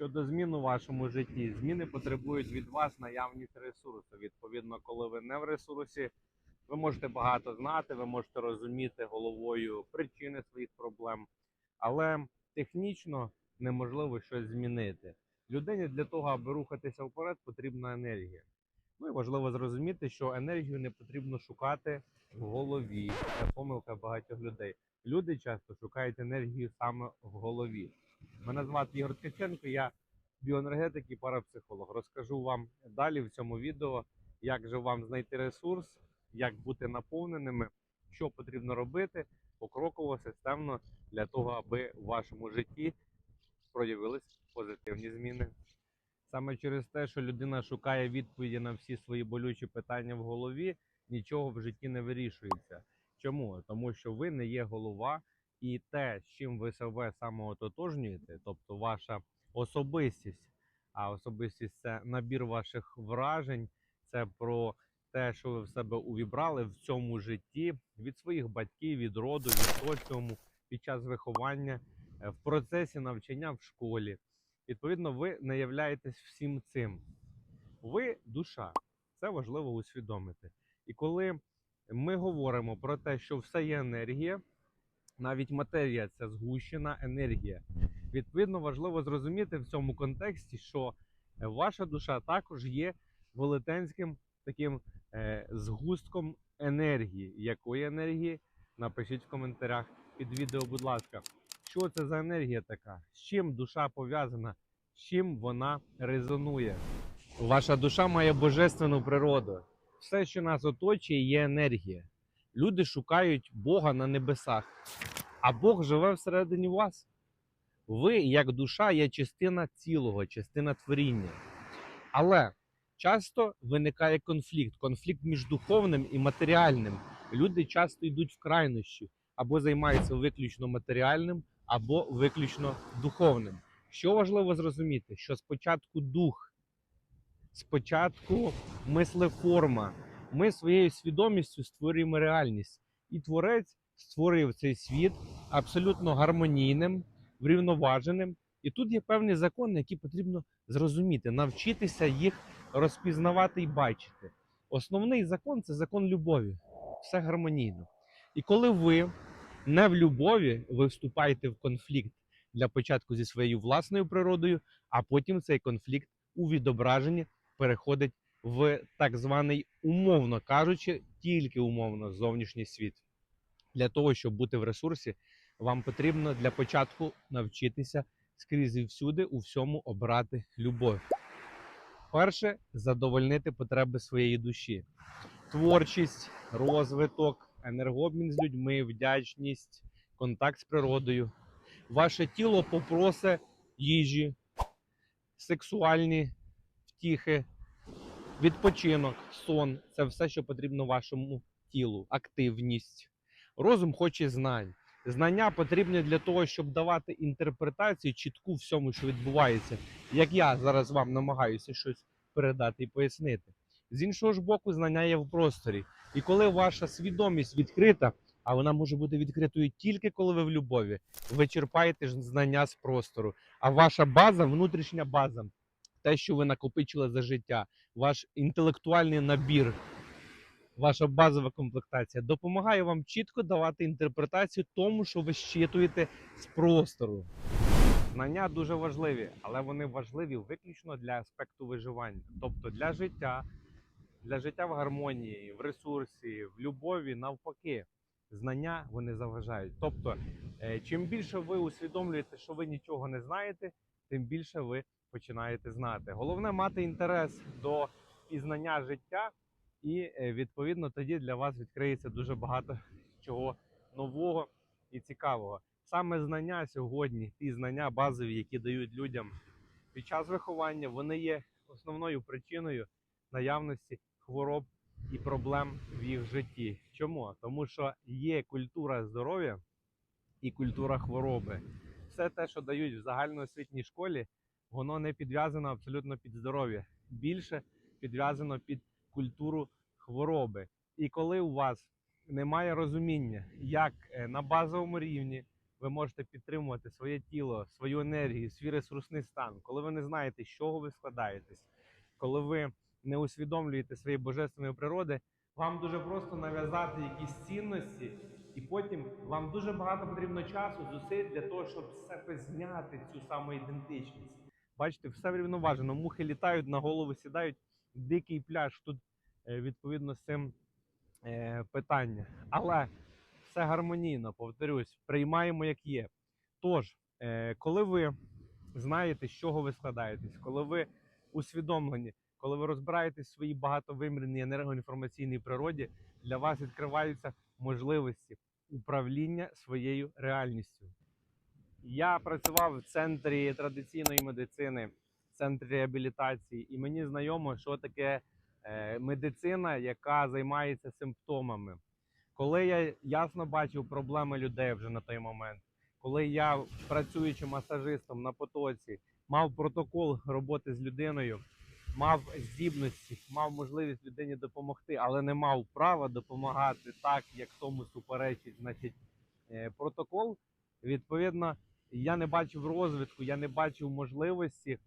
Щодо змін у вашому житті, зміни потребують від вас наявність ресурсу. Відповідно, коли ви не в ресурсі, ви можете багато знати, ви можете розуміти головою причини своїх проблем, але технічно неможливо щось змінити. Людині для того, аби рухатися вперед, потрібна енергія. Ну і важливо зрозуміти, що енергію не потрібно шукати в голові. Це помилка багатьох людей. Люди часто шукають енергію саме в голові. Мене звати Ігор Ткаченко, я біоенергетик і парапсихолог. Розкажу вам далі в цьому відео, як же вам знайти ресурс, як бути наповненими, що потрібно робити покроково, системно для того, аби в вашому житті проявились позитивні зміни. Саме через те, що людина шукає відповіді на всі свої болючі питання в голові, нічого в житті не вирішується. Чому? Тому що ви не є голова, і те, з чим ви себе самоототожнюєте, тобто ваша особистість, а особистість це набір ваших вражень, це про те, що ви в себе увібрали в цьому житті від своїх батьків, від роду, від соціуму, під час виховання, е, в процесі навчання в школі. Відповідно, ви не являєтесь всім цим. Ви душа. Це важливо усвідомити. І коли ми говоримо про те, що все є енергія, навіть матерія це згущена енергія. Відповідно, важливо зрозуміти в цьому контексті, що е, ваша душа також є велетенським таким е, згустком енергії. Якої енергії? Напишіть в коментарях під відео, будь ласка, що це за енергія така? З чим душа пов'язана? З чим вона резонує? Ваша душа має божественну природу. Все, що нас оточує, є енергія. Люди шукають Бога на небесах, а Бог живе всередині вас. Ви, як душа, є частина цілого, частина творіння. Але часто виникає конфлікт, конфлікт між духовним і матеріальним. Люди часто йдуть в крайнощі або займаються виключно матеріальним, або виключно духовним. Що важливо зрозуміти, що спочатку дух, спочатку мислеформа. Ми своєю свідомістю створюємо реальність, і творець створив цей світ абсолютно гармонійним, врівноваженим. І тут є певні закони, які потрібно зрозуміти, навчитися їх розпізнавати і бачити. Основний закон це закон любові. Все гармонійно. І коли ви не в любові, ви вступаєте в конфлікт для початку зі своєю власною природою, а потім цей конфлікт у відображенні переходить в так званий, умовно кажучи, тільки умовно зовнішній світ. Для того, щоб бути в ресурсі, вам потрібно для початку навчитися скрізь і всюди у всьому обрати любов. Перше задовольнити потреби своєї душі, творчість, розвиток, енергообмін з людьми, вдячність, контакт з природою. Ваше тіло попросе їжі, сексуальні втіхи, відпочинок, сон це все, що потрібно вашому тілу, активність. Розум хоче знань. Знання потрібні для того, щоб давати інтерпретацію чітку всьому, що відбувається, як я зараз вам намагаюся щось передати і пояснити. З іншого ж боку, знання є в просторі. І коли ваша свідомість відкрита, а вона може бути відкритою тільки коли ви в любові, ви черпаєте знання з простору. А ваша база, внутрішня база, те, що ви накопичили за життя, ваш інтелектуальний набір, ваша базова комплектація допомагає вам чітко давати інтерпретацію тому, що ви щитуєте з простору. Знання дуже важливі, але вони важливі виключно для аспекту виживання, тобто для життя, для життя в гармонії, в ресурсі, в любові, навпаки. Знання вони заважають. Тобто, е, чим більше ви усвідомлюєте, що ви нічого не знаєте, тим більше ви починаєте знати. Головне мати інтерес до пізнання життя, і е, відповідно тоді для вас відкриється дуже багато чого нового і цікавого. Саме знання сьогодні, ті знання базові, які дають людям під час виховання, вони є основною причиною наявності хвороб і проблем в їх житті. Чому? Тому що є культура здоров'я і культура хвороби. Все те, що дають в загальноосвітній школі, воно не підв'язано абсолютно під здоров'я. Більше підв'язано під культуру хвороби. І коли у вас немає розуміння, як е, на базовому рівні ви можете підтримувати своє тіло, свою енергію, свій ресурсний стан, коли ви не знаєте, з чого ви складаєтесь, коли ви не усвідомлюєте своєї божественної природи, вам дуже просто нав'язати якісь цінності, і потім вам дуже багато потрібно часу, зусиль для того, щоб себе зняти цю самоідентичність. Бачите, все врівноважено. Мухи літають на голову, сідають дикий пляж. Тут е, відповідно з цим е, питання. Але все гармонійно, повторюсь, приймаємо як є. Тож, е, коли ви знаєте, з чого ви складаєтесь, коли ви усвідомлені, коли ви розбираєтесь в своїй енергоінформаційній природі, для вас відкриваються можливості управління своєю реальністю. Я працював в центрі традиційної медицини, в центрі реабілітації, і мені знайомо, що таке е, медицина, яка займається симптомами. Коли я ясно бачив проблеми людей вже на той момент, коли я, працюючи масажистом на потоці, мав протокол роботи з людиною, мав здібності, мав можливість людині допомогти, але не мав права допомагати так, як тому суперечить, значить, е, протокол. Відповідно, я не бачив розвитку, я не бачив можливості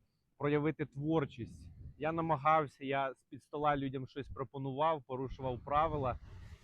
проявити творчість. Я намагався, я з під стола людям щось пропонував, порушував правила,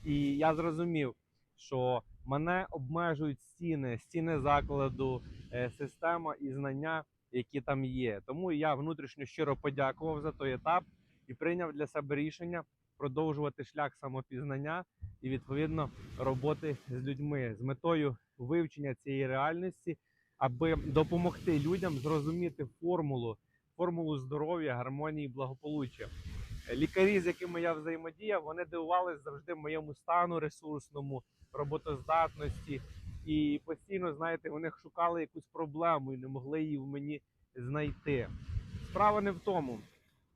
і я зрозумів, що мене обмежують стіни, стіни закладу, е, система і знання, які там є. Тому я внутрішньо щиро подякував за той етап і прийняв для себе рішення продовжувати шлях самопізнання і відповідно роботи з людьми з метою вивчення цієї реальності, аби допомогти людям зрозуміти формулу, формулу здоров'я, гармонії, благополуччя. Лікарі, з якими я взаємодіяв, вони дивувалися завжди моєму стану ресурсному, роботоздатності. І постійно, знаєте, вони шукали якусь проблему і не могли її в мені знайти. Справа не в тому,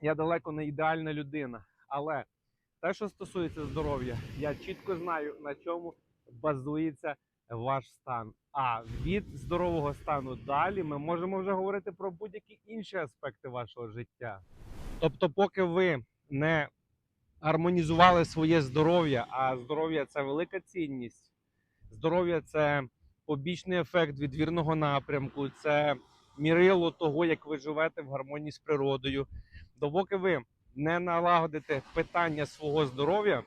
я далеко не ідеальна людина, але те, що стосується здоров'я, я чітко знаю, на чому базується ваш стан. А від здорового стану далі ми можемо вже говорити про будь-які інші аспекти вашого життя. Тобто, поки ви не гармонізували своє здоров'я, а здоров'я це велика цінність. Здоров'я це побічний ефект від вірного напрямку, це мірило того, як ви живете в гармонії з природою. Допоки ви не налагодите питання свого здоров'я,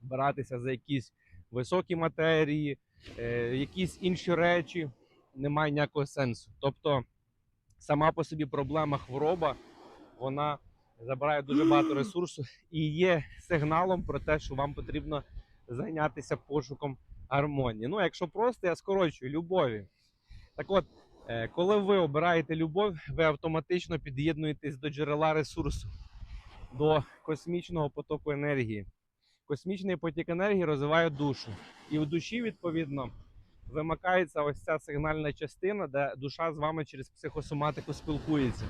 братися за якісь високі матерії, е, якісь інші речі, немає ніякого сенсу. Тобто, сама по собі проблема хвороба, вона забирає дуже багато ресурсу і є сигналом про те, що вам потрібно зайнятися пошуком гармонії. Ну, якщо просто, я скорочую любові. Так от, е, коли ви обираєте любов, ви автоматично під'єднуєтесь до джерела ресурсу, до космічного потоку енергії. Космічний потік енергії розвиває душу. І в душі, відповідно, вимикається ось ця сигнальна частина, де душа з вами через психосоматику спілкується.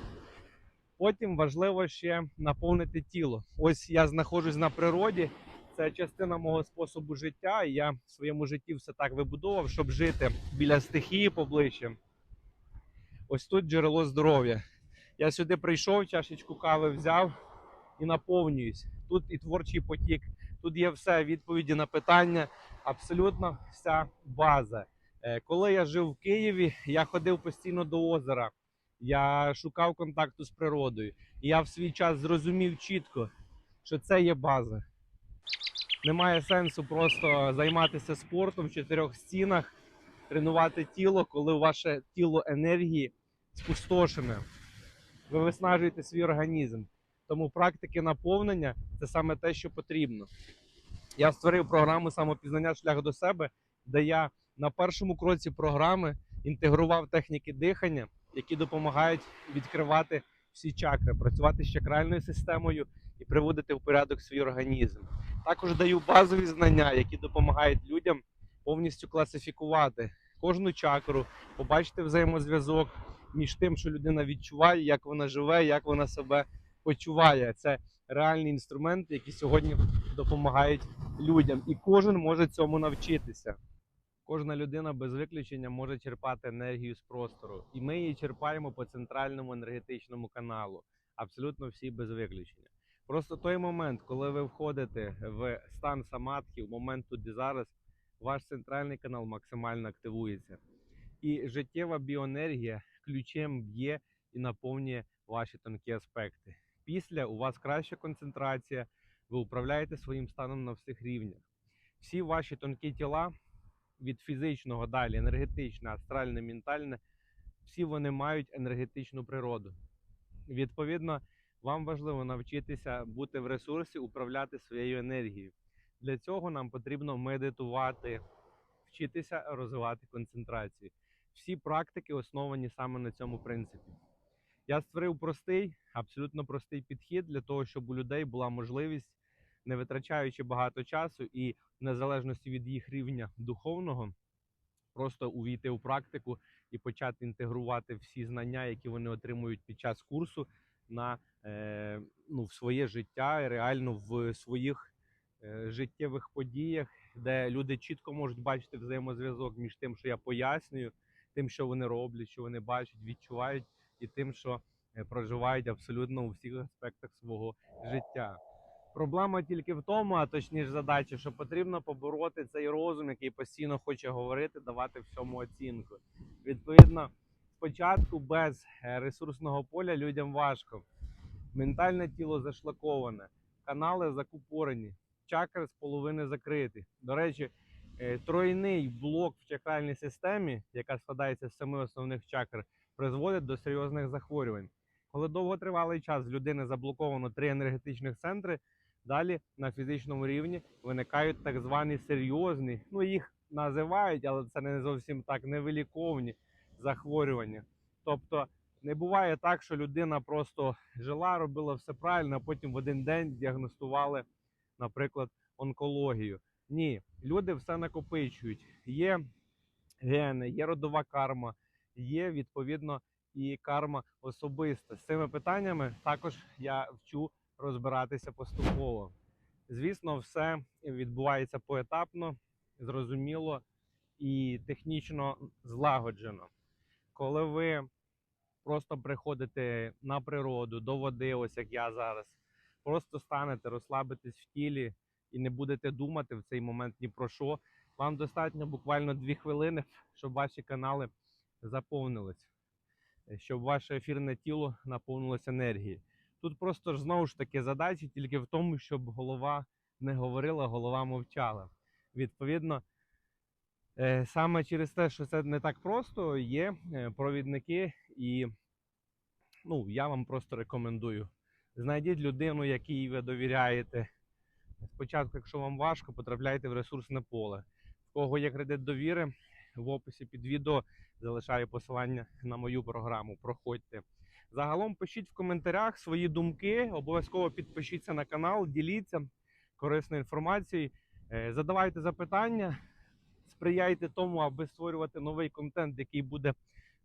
Потім важливо ще наповнити тіло. Ось я знаходжусь на природі, це частина мого способу життя. І я в своєму житті все так вибудовував, щоб жити біля стихії поближче. Ось тут джерело здоров'я. Я сюди прийшов, чашечку кави взяв і наповнююсь. Тут і творчий потік, тут є все відповіді на питання, абсолютно вся база. Е, Коли я жив в Києві, я ходив постійно до озера. Я шукав контакту з природою. І я в свій час зрозумів чітко, що це є база. Немає сенсу просто займатися спортом в чотирьох стінах, тренувати тіло, коли ваше тіло енергії спустошене. Ви виснажуєте свій організм. Тому практики наповнення це саме те, що потрібно. Я створив програму самопізнання шлях до себе, де я на першому кроці програми інтегрував техніки дихання, які допомагають відкривати всі чакри, працювати з чакральною системою і приводити в порядок свій організм. Також даю базові знання, які допомагають людям повністю класифікувати кожну чакру, побачити взаємозв'язок між тим, що людина відчуває, як вона живе, як вона себе почуває. Це реальні інструменти, які сьогодні допомагають людям, і кожен може цьому навчитися. Кожна людина без виключення може черпати енергію з простору, і ми її черпаємо по центральному енергетичному каналу. Абсолютно всі без виключення. Просто той момент, коли ви входите в стан самадхи, в момент тут і зараз, ваш центральний канал максимально активується. І життєва біоенергія ключем б'є і наповнює ваші тонкі аспекти. Після у вас краща концентрація, ви управляєте своїм станом на всіх рівнях. Всі ваші тонкі тіла від фізичного далі, енергетичне, астральне, ментальне, всі вони мають енергетичну природу. Відповідно, вам важливо навчитися бути в ресурсі, управляти своєю енергією. Для цього нам потрібно медитувати, вчитися розвивати концентрацію. Всі практики основані саме на цьому принципі. Я створив простий, абсолютно простий підхід для того, щоб у людей була можливість, не витрачаючи багато часу і в незалежності від їх рівня духовного, просто увійти у практику і почати інтегрувати всі знання, які вони отримують під час курсу, на е, ну, в своє життя, реально в своїх е, життєвих подіях, де люди чітко можуть бачити взаємозв'язок між тим, що я пояснюю, тим, що вони роблять, що вони бачать, відчувають, і тим, що е, проживають абсолютно у всіх аспектах свого життя. Проблема тільки в тому, а точніше задача, що потрібно побороти цей розум, який постійно хоче говорити, давати всьому оцінку. Відповідно, спочатку без е, ресурсного поля людям важко. Ментальне тіло зашлаковане, канали закупорені, чакри з половини закриті. До речі, тройний блок в чакральній системі, яка складається з семи основних чакр, призводить до серйозних захворювань. Коли довготривалий час людини заблоковано три енергетичних центри, далі на фізичному рівні виникають так звані серйозні, ну їх називають, але це не зовсім так невиліковні захворювання. Тобто не буває так, що людина просто жила, робила все правильно, а потім в один день діагностували, наприклад, онкологію. Ні, люди все накопичують. Є гени, є родова карма, є відповідно і карма особиста. З цими питаннями також я вчу розбиратися поступово. Звісно, все відбувається поетапно, зрозуміло і технічно злагоджено. Коли ви просто приходите на природу, до води, ось як я зараз, просто станете, розслабитесь в тілі і не будете думати в цей момент ні про що. Вам достатньо буквально дві хвилини, щоб ваші канали заповнились, щоб ваше ефірне тіло наповнилося енергією. Тут просто ж знову ж таки задача тільки в тому, щоб голова не говорила, голова мовчала. Відповідно, е, саме через те, що це не так просто, є е, провідники, і ну, я вам просто рекомендую. Знайдіть людину, якій ви довіряєте. Спочатку, якщо вам важко, потрапляйте в ресурсне поле. В кого є кредит довіри, в описі під відео залишаю посилання на мою програму. Проходьте. Загалом пишіть в коментарях свої думки. Обов'язково підпишіться на канал, діліться корисною інформацією, Е, задавайте запитання, сприяйте тому, аби створювати новий контент, який буде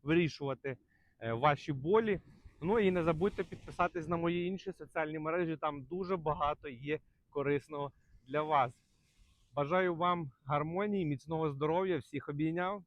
вирішувати е, ваші болі. Ну і не забудьте підписатись на мої інші соціальні мережі. Там дуже багато є корисного для вас. Бажаю вам гармонії, міцного здоров'я, всіх обійняв.